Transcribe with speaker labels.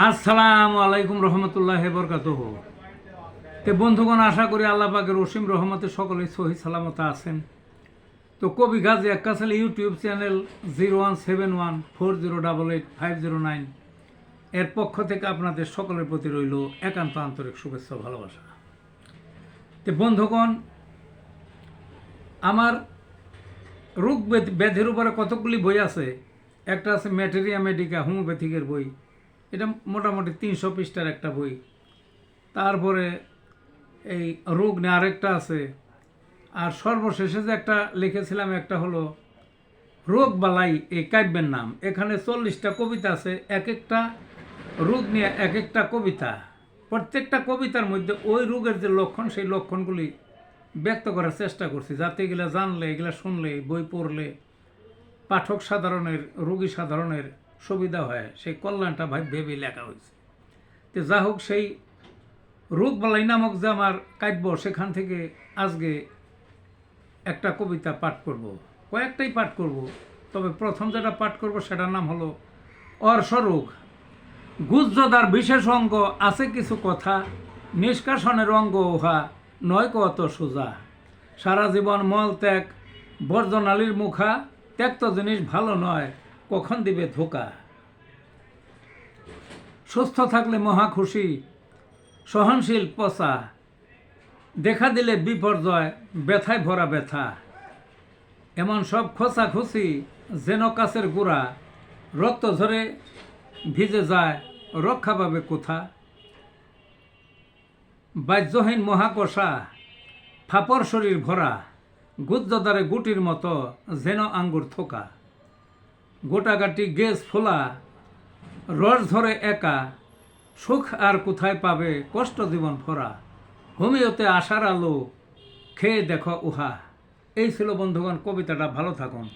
Speaker 1: আসসালামু আলাইকুম রহমতুল্লাহ বরকাত তে বন্ধুগণ, আশা করি আল্লাহ পাকের রসিম রহমতে সকলে সহি সালামত আছেন। তো কবি Gazi Akkasal YouTube channel zero one seven one four zero double eight five zero nine এর পক্ষ থেকে আপনাদের সকলের প্রতি রইল একান্ত আন্তরিক শুভেচ্ছা ভালোবাসা। তো বন্ধুগণ, আমার রোগ ব্যাধি- ব্যাধির উপরে কতগুলি বই আছে? একটা আছে ম্যাটেরিয়া মেডিকা, হোমিওপ্যাথিকের বই। এটা মোটামুটি তিনশো পৃষ্ঠার একটা বই। তারপরে এই রোগ নিয়ে আরেকটা আছে। আর সর্বশেষে যে একটা লিখেছিলাম, একটা হলো রোগ বালাই এই কাব্যের নাম। এখানে চল্লিশটা কবিতা আছে, এক একটা রোগ নিয়ে এক একটা কবিতা। প্রত্যেকটা কবিতার মধ্যে ওই রোগের যে লক্ষণ, সেই লক্ষণগুলি ব্যক্ত করার চেষ্টা করছি। যাতে এগুলা জানলে, এগুলা শুনলে, বই পড়লে পাঠক সাধারণের, রোগী সাধারণের সুবিধা হয়, সেই কল্যাণটা ভাই ভেবে লেখা হয়েছে। তো যা হোক, সেই রোগবালাই নামক যে আমার কাব্য, সেখান থেকে আজকে একটা কবিতা পাঠ করব। কয়েকটাই পাঠ করব, তবে প্রথম যেটা পাঠ করব সেটার নাম হলো অর্শরোগ গুজ্জদার বিশেষ অঙ্গ আছে কিছু কথা, নিষ্কাশনের অঙ্গ উহা, নয় কত সোজা। সারা জীবন মল ত্যাগ, বর্জনালীর মুখা, ত্যাক্ত জিনিস ভালো নয় কখন দিবে ধোকা? সুস্থ থাকলে মহা খুশি, সহনশীল পচা। দেখা দিলে বিপর্যয়, ব্যথায় ভরা ব্যথা। এমন সব খোসা খুশি যেন কাছের গুড়া। রক্ত ঝরে ভিজে যায়, রক্ষা পাবে কোথা? বাহ্যহীন মহাকষা ফাপর শরীর ভরা, গুজ্জদারে গুটির মতো যেন আঙ্গুর থোকা। গোটাগাটি গেস ফোলা, রস ধরে একা, সুখ আর কোথায় পাবে কষ্ট জীবন ফোরা হোমিওতে আশার আলো, খেয়ে দেখো উহা। এই ছিল বন্ধুগণ, কবিতাটা ভালো থাকুন।